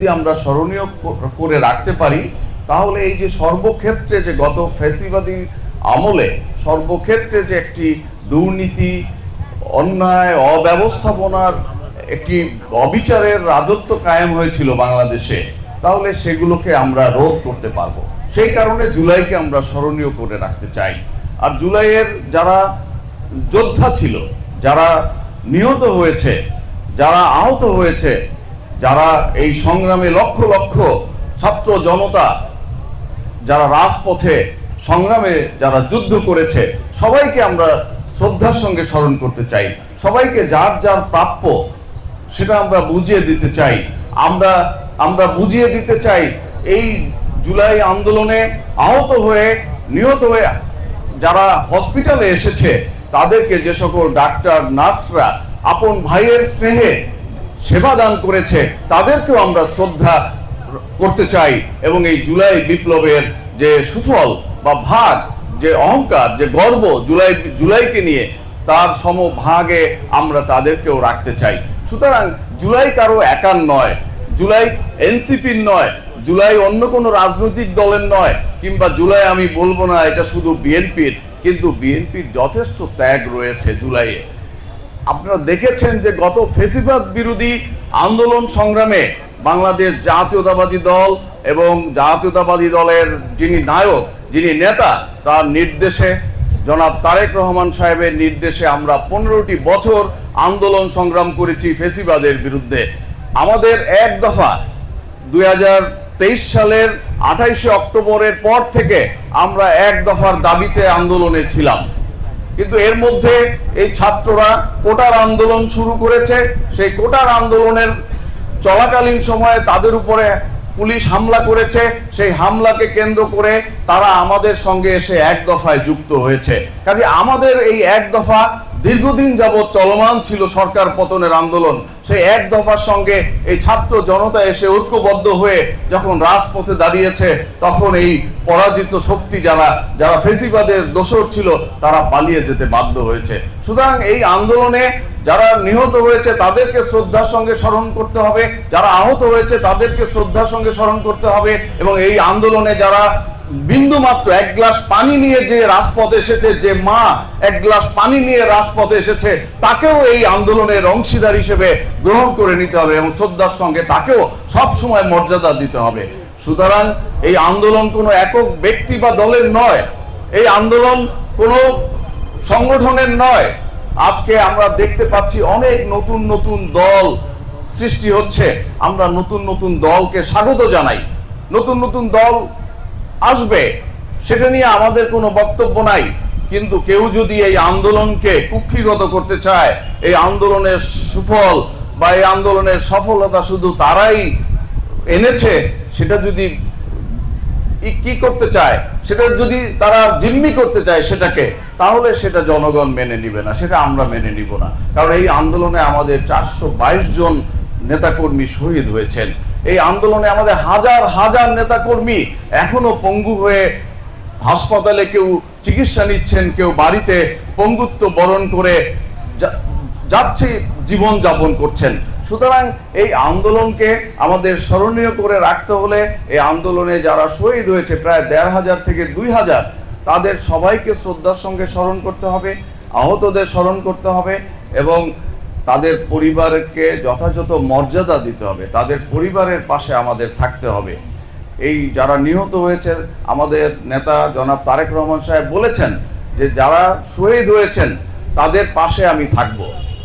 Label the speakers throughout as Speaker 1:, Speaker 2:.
Speaker 1: যদি আমরা স্মরণীয় করে রাখতে পারি, তাহলে এই যে সর্বক্ষেত্রে যে গত ফ্যাসিবাদী আমলে সর্বক্ষেত্রে যে একটি দুর্নীতি, অন্যায়, অব্যবস্থাপনার একটি অবিচারের রাজত্ব কায়েম হয়েছিল বাংলাদেশে, তাহলে সেগুলোকে আমরা রোধ করতে পারব। সেই কারণে জুলাইকে আমরা স্মরণীয় করে রাখতে চাই। আর জুলাইয়ের যারা যোদ্ধা ছিল, যারা নিহত হয়েছে, যারা আহত হয়েছে যারা এই সংগ্রামে লক্ষ লক্ষ ছাত্র জনতা যারা রাজপথে সংগ্রামে যারা যুদ্ধ করেছে, সবাইকে আমরা শ্রদ্ধার সঙ্গে স্মরণ করতে চাই। সবাইকে যার যার প্রাপ্য, সেটা আমরা বুঝিয়ে দিতে চাই। আমরা আমরা বুঝিয়ে দিতে চাই, এই জুলাই আন্দোলনে আহত হয়ে, নিহত হয়ে যারা হসপিটালে এসেছে, তাদেরকে যে সকল ডাক্তার, নার্সরা, আপন ভাইয়ের স্নেহে সেবা দান করেছে, তাদেরকেও আমরা শ্রদ্ধা করতে চাই। এবং এই জুলাই বিপ্লবের যে সুফল বা ভাগ, যে অহংকার, যে গর্ব জুলাই, জুলাইকে নিয়ে, তার সমভাগে আমরা তাদেরকেও রাখতে চাই। সুতরাং জুলাই কারও একার নয়, জুলাই এনসিপির নয়, জুলাই অন্য কোনো রাজনৈতিক দলের নয়, কিংবা জুলাই আমি বলব না, এটা শুধু বিএনপির, কিন্তু বিএনপির যথেষ্ট ত্যাগ রয়েছে জুলাইয়ে। আপনারা দেখেছেন যে গত ফেসিবাদ বিরোধী আন্দোলন সংগ্রামে বাংলাদেশ জাতীয়তাবাদী দল এবং জাতীয়তাবাদী দলের যিনি নায়ক, যিনি নেতা, তার নির্দেশে জনাব তারেক রহমান সাহেবের নির্দেশে আমরা পনেরোটি বছর আন্দোলন সংগ্রাম করেছি ফেসিবাদের বিরুদ্ধে। আমাদের এক দফা দু হাজার তেইশ সালের আঠাইশে অক্টোবরের পর থেকে আমরা এক দফার দাবিতে আন্দোলনে ছিলাম। কিন্তু এর মধ্যে এই ছাত্ররা কোটার আন্দোলন শুরু করেছে। সেই কোটার আন্দোলনের চলাকালীন সময়ে তাদের উপরে পুলিশ হামলা করেছে। সেই হামলাকে কেন্দ্র করে তারা আমাদের সঙ্গে এসে এক দফায় যুক্ত হয়েছে। কাজে আমাদের এই এক দফা দীর্ঘদিন যাবৎ চলমান ছিল সরকার পতনের আন্দোলন। সেই এক দফার সঙ্গে এই ছাত্র জনতা এসে ঐক্যবদ্ধ হয়ে যখন রাজপথে দাঁড়িয়েছে, তখন এই পরাজিত শক্তি যারা যারা ফেসিবাদের দোসর ছিল, তারা পালিয়ে যেতে বাধ্য হয়েছে। সুতরাং এই আন্দোলনে যারা নিহত হয়েছে, তাদেরকে শ্রদ্ধার সঙ্গে স্মরণ করতে হবে। যারা আহত হয়েছে, তাদেরকে শ্রদ্ধার সঙ্গে স্মরণ করতে হবে। এবং এই আন্দোলনে যারা বিন্দু মাত্র এক গ্লাস পানি নিয়ে যে রাজপথে এসেছে, যে মা এক গ্লাস পানি নিয়ে রাজপথে এসেছে, তাকেও এই আন্দোলনের অংশীদার হিসেবে গ্রহণ করে নিতে হবে এবং শ্রদ্ধার সঙ্গে তাকেও সব সময় মর্যাদা দিতে হবে। সুতরাং এই আন্দোলন কোনো একক ব্যক্তি বা দলের নয়, এই আন্দোলন কোনো সংগঠনের নয়। আজকে আমরা দেখতে পাচ্ছি অনেক নতুন নতুন দল সৃষ্টি হচ্ছে। আমরা নতুন নতুন দলকে স্বাগত জানাই। নতুন নতুন দল আসবে, সেটা নিয়ে আমাদের কোনো বক্তব্য নাই। কিন্তু কেউ যদি এই আন্দোলনকে কুক্ষিগত করতে চায়, এই আন্দোলনের সুফল বা এই আন্দোলনের সফলতা শুধু তারাই এনেছে, সেটা যদি কি করতে চায়, সেটা যদি তারা জিম্মি করতে চায় সেটাকে, তাহলে সেটা জনগণ মেনে নিবে না, সেটা আমরা মেনে নিব না। কারণ এই আন্দোলনে আমাদের চারশো বাইশ জন নেতাকর্মী শহীদ হয়েছেন। এই আন্দোলনে আমাদের হাজার হাজার নেতাকর্মী এখনও পঙ্গু হয়ে হাসপাতালে কেউ চিকিৎসা নিচ্ছেন, কেউ বাড়িতে পঙ্গুত্ব বরণ করে যাচ্ছে, জীবন যাপন করছেন। সুতরাং এই আন্দোলনকে আমাদের স্মরণীয় করে রাখতে হলে এই আন্দোলনে যারা শহীদ হয়েছে, প্রায় দেড় হাজার থেকে দুই হাজার, তাদের সবাইকে শ্রদ্ধার সঙ্গে স্মরণ করতে হবে, আহতদের স্মরণ করতে হবে এবং তাদের পরিবারকে যথাযথ মর্যাদা দিতে হবে। তাদের পরিবারের পাশে আমাদের থাকতে হবে। এই যারা নিহত হয়েছে আমাদের নেতা জনাব তারেক রহমান সাহেব বলেছেন যে যারা শহীদ হয়েছেন, তাদের পাশে আমি থাকব।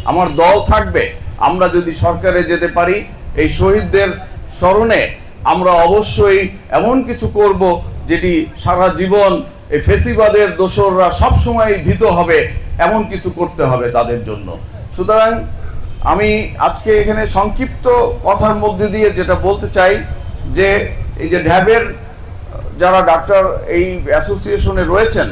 Speaker 1: আমার দল থাকবে। আমরা যদি সরকারে যেতে পারি, এই শহীদদের স্মরণে আমরা অবশ্যই এমন কিছু করব যেটি সারা জীবন এই ফেসিবাদের দোসররা সবসময় ভীত হবে। এমন কিছু করতে হবে তাদের জন্য। সুতরাং আমি আজকে এখানে সংক্ষিপ্ত কথার মধ্যে দিয়ে যেটা বলতে চাই, যে এই যে ঢ্যাবের, যারা ডাক্তার এই অ্যাসোসিয়েশনে রয়েছেন,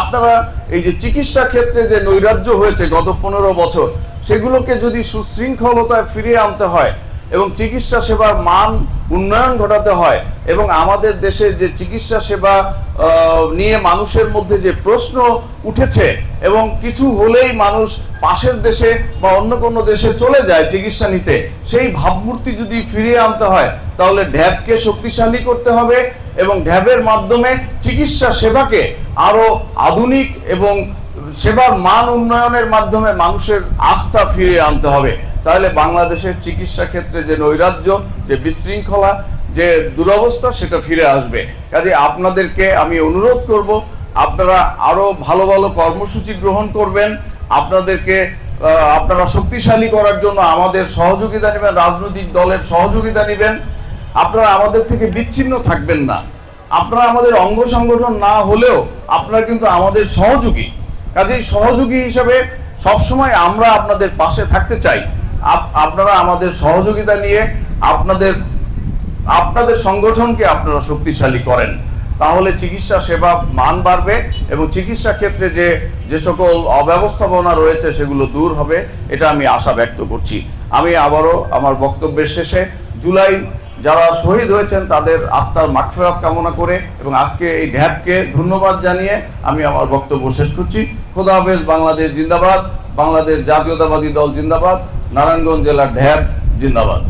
Speaker 1: আপনারা এই যে চিকিৎসা ক্ষেত্রে যে নৈরাজ্য হয়েছে গত পনেরো বছর, সেগুলোকে যদি সুশৃঙ্খলতায় ফিরিয়ে আনতে হয় এবং চিকিৎসা সেবার মান উন্নয়ন ঘটাতে হয় এবং আমাদের দেশে যে চিকিৎসা সেবা নিয়ে মানুষের মধ্যে যে প্রশ্ন উঠেছে এবং কিছু হলেই মানুষ পাশের দেশে বা অন্য কোনো দেশে চলে যায় চিকিৎসা নিতে, সেই ভাবমূর্তি যদি ফিরিয়ে আনতে হয়, তাহলে ঢ্যাবকে শক্তিশালী করতে হবে এবং ঢ্যাবের মাধ্যমে চিকিৎসা সেবাকে আরও আধুনিক এবং সেবার মান উন্নয়নের মাধ্যমে মানুষের আস্থা ফিরিয়ে আনতে হবে। তাহলে বাংলাদেশের চিকিৎসা ক্ষেত্রে যে নৈরাজ্য, যে বিশৃঙ্খলা, যে দুরবস্থা, সেটা ফিরে আসবে। কাজে আপনাদেরকে আমি অনুরোধ করব, আপনারা আরও ভালো ভালো কর্মসূচি গ্রহণ করবেন। আপনাদেরকে আপনারা শক্তিশালী করার জন্য আমাদের সহযোগিতা নেবেন, রাজনৈতিক দলের সহযোগিতা নেবেন। আপনারা আমাদের থেকে বিচ্ছিন্ন থাকবেন না। আপনারা আমাদের অঙ্গ সংগঠন না হলেও আপনারা কিন্তু আমাদের সহযোগী। কাজেই সহযোগী হিসাবে সবসময় আমরা আপনাদের পাশে থাকতে চাই। আপনারা আমাদের সহযোগিতা নিয়ে আপনাদের আপনাদের সংগঠনকে আপনারা শক্তিশালী করেন। তাহলে চিকিৎসা সেবা মান বাড়বে এবং চিকিৎসা ক্ষেত্রে যে যে সকল অব্যবস্থাপনা রয়েছে সেগুলো দূর হবে, এটা আমি আশা ব্যক্ত করছি। আমি আবারও আমার বক্তব্যের শেষে, জুলাই যারা শহীদ হয়েছেন তাদের আত্মার মাগফিরাত কামনা করে এবং আজকে এই ঢ্যাবকে ধন্যবাদ জানিয়ে আমি আমার বক্তব্য শেষ করছি। খোদা হাফেজ বাংলাদেশ জিন্দাবাদ, বাংলাদেশ জাতীয়তাবাদী দল জিন্দাবাদ। নারায়ণগঞ্জ জেলার ঢ্যাব জিন্দাবাদ।